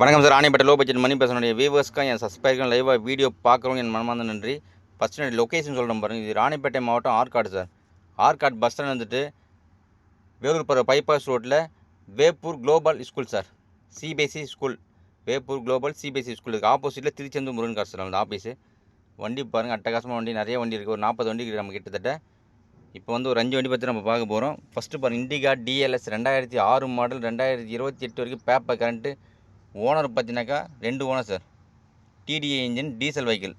வணக்கம் சார். ஆணைப்பட்ட low budget மணி பேசனுடைய வியூவர்ஸ்க்கும் என் சப்ஸ்கிரைபர்கள் லைவாக வீடியோ பார்க்குறவங்க என் மனமார்ந்த நன்றி. ஃபஸ்ட்டு என்னுடைய லொக்கேஷன் சொல்கிறேன் பாருங்கள் இது ராணிப்பேட்டை மாவட்டம் Arcot sir. Arcot bus stand வந்துட்டு வேலூர் போகிற பைபாஸ் ரோட்டில் Veppur global school sir. CBSE school Veppur global CBSE school இருக்குது ஆப்போசிட்டில் திருச்செந்தூர் முருகன் காசு சார் அந்த ஆஃபீஸு வண்டி பாருங்கள் அட்டகாசமாக வண்டி. நிறைய வண்டி இருக்குது ஒரு நாற்பது வண்டி இருக்குது நம்ம கிட்டத்தட்ட. இப்போ வந்து ஒரு அஞ்சு வண்டி பற்றி நம்ம பார்க்க போகிறோம் ஃபஸ்ட்டு பாருங்கள் இண்டிகா டிஎல்எஸ் ரெண்டாயிரத்தி ஆறு மாடல் ரெண்டாயிரத்தி இருபத்தி எட்டு வரைக்கும் பேப்பர் கரண்ட்டு ஓனர் பார்த்தீங்கன்னாக்கா ரெண்டு owner sir. TDA engine diesel vehicle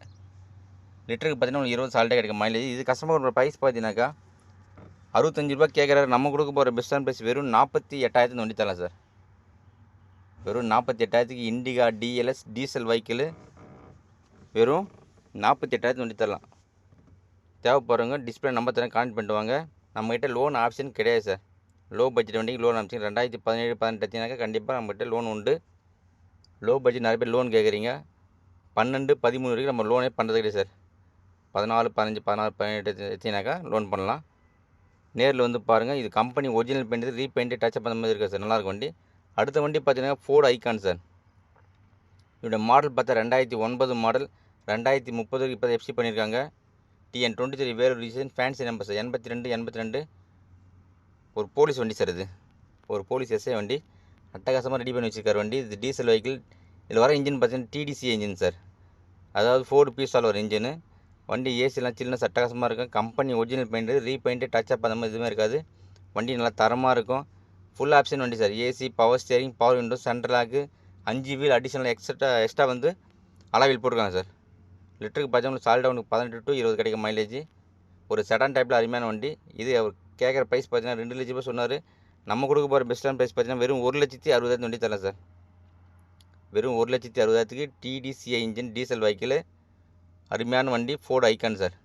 லிட்டருக்கு பார்த்தீங்கன்னா ஒரு இருபது சால்ட்டே கிடைக்கும் மைலேஜ் இது கஸ்டமர் ப்ரைஸ் பார்த்தீங்கன்னாக்கா அறுபத்தஞ்சு ரூபா கேட்குறாரு நம்ம கொடுக்க போகிற பெஸ்ட் அண்ட் ப்ரைஸ் வெறும் நாற்பத்தி எட்டாயிரத்து வண்டி தரலாம் சார். வெறும் நாற்பத்தி எட்டாயிரத்துக்கு இண்டிகா டிஎல்எஸ் டீசல் வெஹிக்கிள் வெறும் நாற்பத்தி எட்டாயிரத்து வண்டி தரலாம். தேவைப்படுறவங்க டிஸ்பிளே நம்பர் தரேன் கான்டெக்ட் பண்ணுவாங்க நம்மகிட்ட லோன் ஆப்ஷன் கிடையாது சார். லோ பட்ஜெட் வண்டிக்கு லோன் ஆப்ஷன் ரெண்டாயிரத்தி பதினேழு பதினெட்டு கண்டிப்பாக நம்மகிட்ட லோன் உண்டு. லோ பட்ஜெட் நிறைய பேர் லோன் கேட்குறீங்க. பன்னெண்டு பதிமூணு வரைக்கும் நம்ம லோனே பண்ணுறது கிடையாது சார். பதினாலு பதினஞ்சு பதினாறு பதினெட்டு வச்சிங்கனாக்கா லோன் பண்ணலாம். நேரில் வந்து பாருங்கள் இது company original paint repaint touch up அந்த மாதிரி இருக்குது சார்? நல்லாயிருக்கும் வண்டி. அடுத்த வண்டி பார்த்தீங்கன்னா ஃபோர்டு ஐகான் சார். இதோட மாடல் பார்த்தா ரெண்டாயிரத்தி ஒன்பது மாடல் ரெண்டாயிரத்தி முப்பது இப்போ எஃப்சி பண்ணியிருக்காங்க. டிஎன் டுவெண்ட்டி த்ரீ வேறு ரீசன் ஃபேன்சி நம்பர் சார். எண்பத்தி ரெண்டு எண்பத்தி ரெண்டு. ஒரு போலீஸ் வண்டி சார் இது. ஒரு போலீஸ் எஸ்ஐ வண்டி. அட்டகாசமாக ரெடி பண்ணி வச்சுருக்கார் வண்டி. இது டீசல் வெஹிக்கிள் இதில் வர இன்ஜின் பார்த்தீங்கன்னா டிடிசி இன்ஜின் சார் அதாவது ஃபோர்டு பீஸால் ஒரு இன்ஜினு வண்டி ஏசிலாம் சில்னஸ் அட்டகாசமாக இருக்கும். Company original paint repaint touch up அந்த மாதிரி எதுவுமே இருக்காது. வண்டி நல்லா தரமாக இருக்கும். ஃபுல் ஆப்ஷன் வண்டி sir AC power steering power window central lock அஞ்சு வீல் அடிஷனல் எக்ஸ்ட்ரா எக்ஸ்ட்ரா வந்து அளவில் போட்டிருக்காங்க சார் லிட்டருக்கு பார்த்தீங்கன்னா சாலிடாக உனக்கு பதினெட்டு டு இருபது கிடைக்கும் மைலேஜ் ஒரு செடான் டைப்பில் அருமையான வண்டி. இது அவர் கேட்குற ப்ரைஸ் பார்த்தீங்கன்னா ரெண்டு லட்ச ரூபாய் சொன்னார். நம்ம கொடுக்க போகிற பெஸ்ட்டான ப்ரைஸ் பார்த்தீங்கன்னா வெறும் ஒரு லட்சத்தி அறுபதாயிரத்து வண்டி தரலாம் சார் வெறும் ஒரு லட்சத்தி அறுபதாயிரத்துக்கு டிடிசிஐ இன்ஜின் டீசல் வெஹிக்கிள் அருமையான வண்டி ஃபோர்டு ஐக்கான் சார்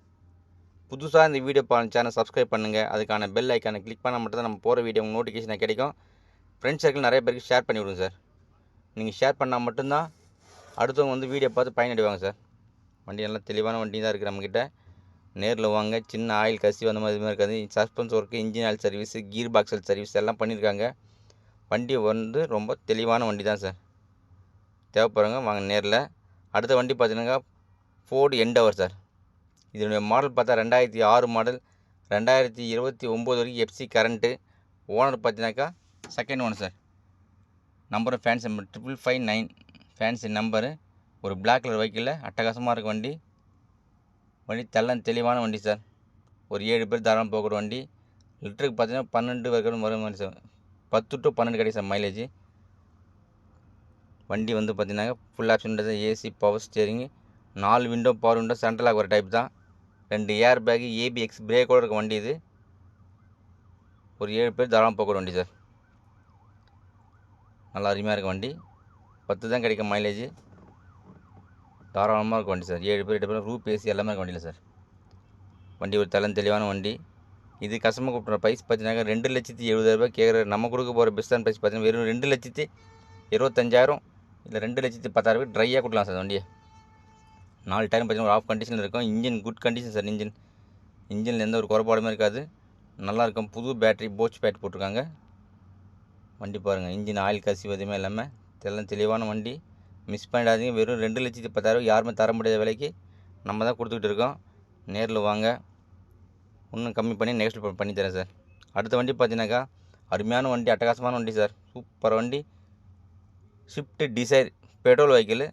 புதுசாக இந்த வீடியோ பா சேனல் சப்ஸ்கிரைப் பண்ணுங்கள் அதுக்கான பெல் ஐக்கானை கிளிக் பண்ணால் மட்டும் தான் நம்ம போகிற வீடியோ உங்களுக்கு நோட்டிஃபிகேஷன் கிடைக்கும். ஃப்ரெண்ட்ஸ் சர்க்கிள் நிறைய பேருக்கு ஷேர் பண்ணி விடுங்க சார் நீங்கள் ஷேர் பண்ணால் மட்டும்தான் அடுத்தவங்க வந்து வீடியோ பார்த்து பயனடைவாங்க சார் வண்டி நல்லா தெளிவான வண்டி தான் இருக்குது நம்மக்கிட்ட நேரில் வாங்க. சின்ன ஆயில் கசிவு அந்த மாதிரி இருக்காது. Suspension work engine oil service gear பாக்ஸல் service எல்லாம் பண்ணியிருக்காங்க. வண்டி வந்து ரொம்ப தெளிவான வண்டி தான் சார். தேவைப்படுறவங்க வாங்க நேரில். அடுத்த வண்டி பார்த்தீங்கன்னா ஃபோர்டு எண்டவர் சார். இதனுடைய மாடல் பார்த்தா ரெண்டாயிரத்தி ஆறு மாடல் ரெண்டாயிரத்தி இருபத்தி ஒம்பது வரைக்கும் எஃப்சி கரண்ட்டு ஓனர் பார்த்தீங்கன்னாக்கா செகண்ட் ஓனர் சார். நம்பரும் fancy number triple five nine fancy number ஒரு பிளாக் கலர் வெஹிக்கிளில் அட்டகாசமாக இருக்க வண்டி. வண்டி தெல்லம் தெளிவான வண்டி சார். ஒரு ஏழு பேர் தாராளம் போகிற வண்டி. லிட்டருக்கு பார்த்தீங்கன்னா பன்னெண்டு வரைக்கும் வரும் வண்டி சார். பத்து டு பன்னெண்டு கிடைக்கும் சார் மைலேஜ் வண்டி வந்து பார்த்தீங்கன்னா full option AC power steering நாலு விண்டோ பவர் விண்டோ சென்ட்ரலாக ஒரு டைப் தான். ரெண்டு ஏர் பேக்கு ஏபிஎக்ஸ் பிரேக்கோடு இருக்க வண்டி இது. ஒரு ஏழு பேர் தாராளம் போக்குற வண்டி சார். நல்லா அருமையாக இருக்க வண்டி. பத்து தான் கிடைக்கும் மைலேஜ் தாராளமாக இருக்க வண்டி சார். ஏழு பேர் எட்டு பேர் ரூப் ஏசி எல்லாமே இருக்க வண்டியில் சார். வண்டி ஒரு தளம் தெளிவான வண்டி. இது கஸ்டமர் கூப்பிட்ற ப்ரைஸ் பார்த்தீங்கன்னா ரெண்டு லட்சத்தி எழுபதாயிரரூபா கேட்குற நம்ம கொடுக்க போகிற பெஸ்ட்டான ப்ரைஸ் பார்த்தீங்கன்னா வெறும் ரெண்டு லட்சத்தி இருபத்தஞ்சாயிரம் இல்லை ரெண்டு லட்சத்தி பத்தாயிரம் ட்ரையாக கொடுக்கலாம் சார் வண்டியை. நாலு டைம் பார்த்தீங்கன்னா ஒரு ஆஃப் கண்டிஷனில் இருக்கும். Engine good condition sir engine இன்ஜினில் எந்த ஒரு குறைபாடுமே இருக்காது. நல்லாயிருக்கும் புது பேட்டரி போச் பேட் போட்டிருக்காங்க. வண்டி பாருங்கள் இன்ஜின் ஆயில் கசிவு எதுவுமே இல்லாமல் தெல்லாம் தெளிவான வண்டி. மிஸ் பண்ணிடாதீங்க. வெறும் ரெண்டு லட்சத்தி பத்தாயிரம் யாருமே தர முடியாத விலைக்கு நம்ம தான் கொடுத்துக்கிட்டு இருக்கோம். நேரில் வாங்க. இன்னும் கம்மி பண்ணி நெக்ஸ்ட் பண்ணி தரேன் சார். அடுத்த வண்டி பார்த்தீங்கன்னாக்கா அருமையான வண்டி அட்டகாசமான வண்டி சார். சூப்பர் வண்டி. Swift Dzire petrol vehicle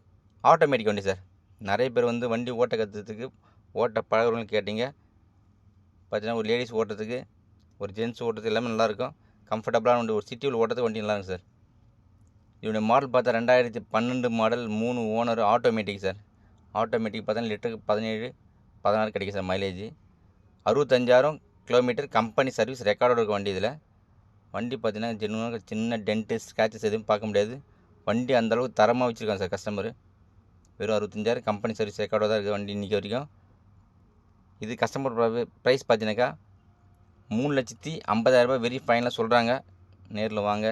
automatic வண்டி சார். நிறைய பேர் வந்து வண்டி ஓட்ட கற்றுறதுக்கு ஓட்ட பழகிறவங்களும் கேட்டிங்க. பார்த்தீங்கன்னா ஒரு லேடிஸ் ஓட்டுறதுக்கு ஒரு ஜென்ஸ் ஓட்டுறதுக்கு எல்லாமே நல்லாயிருக்கும் கம்ஃபர்டபுளான வண்டி ஒரு சிட்டியில் ஓட்டுறதுக்கு வண்டி நல்லாயிருக்கும் சார். இதோடைய மாடல் பார்த்தா ரெண்டாயிரத்தி பன்னெண்டு மாடல் மூணு ஓனர் ஆட்டோமேட்டிக் சார் ஆட்டோமேட்டிக் பார்த்தா லிட்டருக்கு பதினேழு பதினாறு கிடைக்கும் சார் மைலேஜ் அறுபத்தஞ்சாயிரம் கிலோமீட்டர் கம்பெனி சர்வீஸ் ரெக்கார்டோட இருக்க வண்டி இதில். வண்டி பார்த்தீங்கன்னா ஜென்வனாக சின்ன டென்ட்டு ஸ்க்ராச்சஸ் எதுவும் பார்க்க முடியாது. வண்டி அந்தளவுக்கு தரமாக வச்சுருக்காங்க சார் கஸ்டமர் வெறும் அறுபத்தஞ்சாயிரம் கம்பெனி சர்வீஸ் ரெக்கார்டோட தான் இருக்குது வண்டி இன்றைக்கி வரைக்கும். இது கஸ்டமர் ப்ரைஸ் பார்த்தீங்கன்னாக்கா மூணு லட்சத்தி ஐம்பதாயிரரூபா வெரி ஃபைனலாக சொல்கிறாங்க நேரில் வாங்க.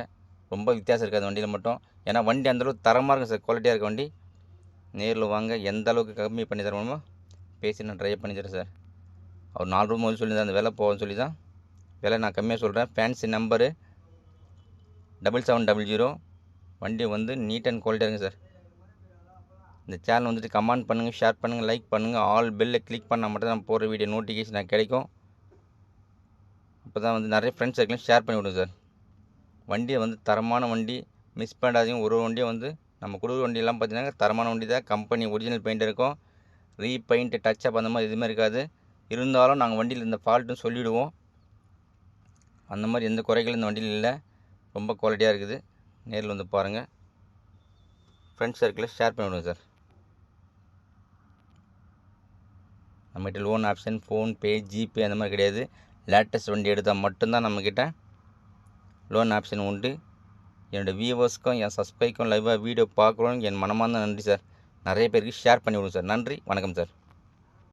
ரொம்ப வித்தியாசம் இருக்காது வண்டியில் மட்டும். ஏன்னா வண்டி அந்தளவுக்கு தரமாக இருக்கும் சார். குவாலிட்டியாக இருக்க வண்டி. நேரில் வாங்க. எந்த அளவுக்கு கம்மி பண்ணி தரணுமோ பேசி நான் ட்ரை பண்ணி தரேன் சார். அவர் நாலு ரூபா முதல் சொல்லி தான் அந்த விலை போகும்னு சொல்லி தான். விலை நான் கம்மியாக சொல்கிறேன் fancy number double seven double zero வண்டி வந்து நீட் அண்ட் குவாலிட்டியாக இருக்குது சார். இந்த சேனல் வந்துட்டு கமெண்ட் பண்ணுங்கள் ஷேர் பண்ணுங்கள் லைக் பண்ணுங்கள் ஆல் பெல்லை கிளிக் பண்ணால் மட்டும் தான் போகிற வீடியோ நோட்டிஃபிகேஷன் கிடைக்கும். அப்போ தான் வந்து நிறைய ஃப்ரெண்ட்ஸ் சர்க்கிளும் ஷேர் பண்ணி விடுங்க சார். வண்டியை வந்து தரமான வண்டி மிஸ் பண்ணாதீங்க. ஒரு வண்டியும் வந்து நம்ம கொடுக்குற வண்டியெல்லாம் பார்த்தீங்கன்னா தரமான வண்டி தான். கம்பெனி ஒரிஜினல் பெயிண்ட் இருக்கும். ரீபெயிண்ட் டச்சப் அந்த மாதிரி எதுவுமே இருக்காது. இருந்தாலும் நாங்கள் வண்டியில் இந்த ஃபால்ட்டும் சொல்லிவிடுவோம் அந்த மாதிரி எந்த குறைகளும் இந்த வண்டியில் இல்லை. ரொம்ப குவாலிட்டியாக இருக்குது. நேரில் வந்து பாருங்கள் ஃப்ரெண்ட்ஸ் சர்க்கிளில் ஷேர் பண்ணிவிடுங்க சார். நம்மகிட்ட லோன் ஆப்ஷன் ஃபோன்பே ஜிபே அந்த மாதிரி கிடையாது. லேட்டஸ்ட் வண்டி எடுத்தால் மட்டும்தான் நம்மக்கிட்ட லோன் ஆப்ஷன் உண்டு. என்னோடய வியூவர்ஸ்க்கும் என் சப்ஸ்கிரைக்கும் லைவாக வீடியோ பார்க்குறோன்னு என் மனமார்ந்த நன்றி சார் நிறைய பேருக்கு ஷேர் பண்ணி விடுங்க சார் நன்றி வணக்கம் சார்